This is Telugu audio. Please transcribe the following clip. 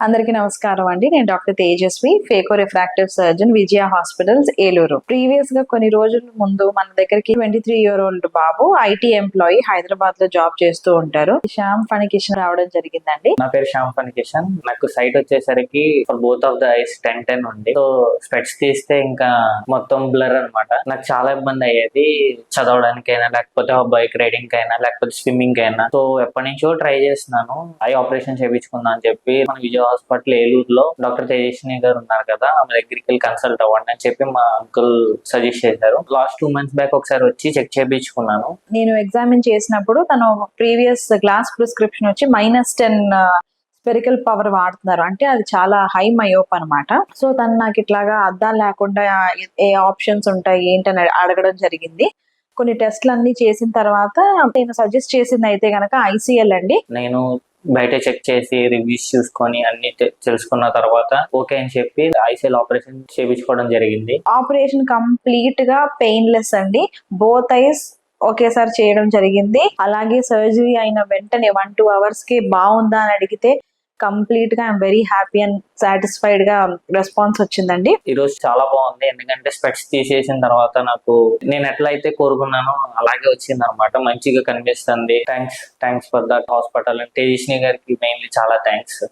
అందరికీ నమస్కారం అండి. నేను doctor Tejaswi phaco refractive surgeon Vijaya hospitals Eluru. ప్రీవియస్గా కొన్ని రోజుల ముందు మన దగ్గరికి ట్వంటీ త్రీ ఇయర్ ఓల్డ్ బాబు ఐటీ ఎంప్లాయీ హైదరాబాద్లో జాబ్ చేస్తూ ఉంటారు. శ్యామ్ ఫణికిషన్ రావడం జరిగిందండి. నా పేరు శ్యామ్ ఫనికేషన్ నాకు సైట్ వచ్చేసరికి both of the eyes ten ten ఉంది. సో స్పెట్స్ తీస్తే ఇంకా మొత్తం బ్లర్ అన్నమాట. నాకు చాలా ఇబ్బంది అయ్యేది చదవడానికైనా లేకపోతే బైక్ రైడింగ్ అయినా లేకపోతే స్విమ్మింగ్ అయినా సో ఎప్పటి నుంచో ట్రై చేస్తున్నాను. ఐ ఆపరేషన్ చేయించుకుందాం అని చెప్పి మన విజయ హాస్పిటల్ ఏలూరులో డాక్టర్ తేజస్విని గారు ఉన్నారు కదా ఆమె దగ్గరికి వెళ్ళి కన్సల్ట్ అవ్వండి అని చెప్పి మా అంకుల్ సజెస్ట్ చేశారు. లాస్ట్ టూ మంత్స్ బ్యాక్ ఒకసారి వచ్చి చెక్ చేయించుకున్నాను నేను ఎగ్జామిన్ చేసినప్పుడు తను ప్రీవియస్ గ్లాస్ ప్రిస్క్రిప్షన్ వచ్చి మైనస్ టెన్ స్పెరికల్ పవర్ వాడుతున్నారు. అంటే అది చాలా హై మయోప్ అన్నమాట. సో తను నాకు ఇట్లాగా అద్దాలు లేకుండా ఏ- ఏ ఆప్షన్స్ ఉంటాయి ఏంటని అడగడం జరిగింది. కొన్ని టెస్ట్లు అన్ని చేసిన తర్వాత నేను సజెస్ట్ చేసింది అయితే గనక ఐసీఎల్ అండి. నేను బయట చెక్ చేసి రివ్యూస్ చూసుకొని అన్ని తెలుసుకున్న తర్వాత ఓకే అని చెప్పి ఐసీఎల్ ఆపరేషన్ చేయించుకోవడం జరిగింది. ఆపరేషన్ కంప్లీట్గా పెయిన్లెస్ అండి. బోత్ ఐస్ ఒకేసారి చేయడం జరిగింది. అలాగే సర్జరీ అయిన వెంటనే వన్ టూ అవర్స్కి బాగుందా అని అడిగితే కంప్లీట్గా ఐఎమ్ వెరీ హ్యాపీ అండ్ సాటిస్ఫైడ్గా రెస్పాన్స్ వచ్చిందండి. ఈ రోజు చాలా బాగుంది. ఎందుకంటే స్పెట్స్ తీసేసిన తర్వాత నాకు నేను ఎట్లయితే కోరుకున్నానో అలాగే వచ్చింది అనమాట మంచిగా కనిపిస్తుంది. Thanks thanks for that hospital. And Tejaswini గారికి మెయిన్లీ చాలా థ్యాంక్స్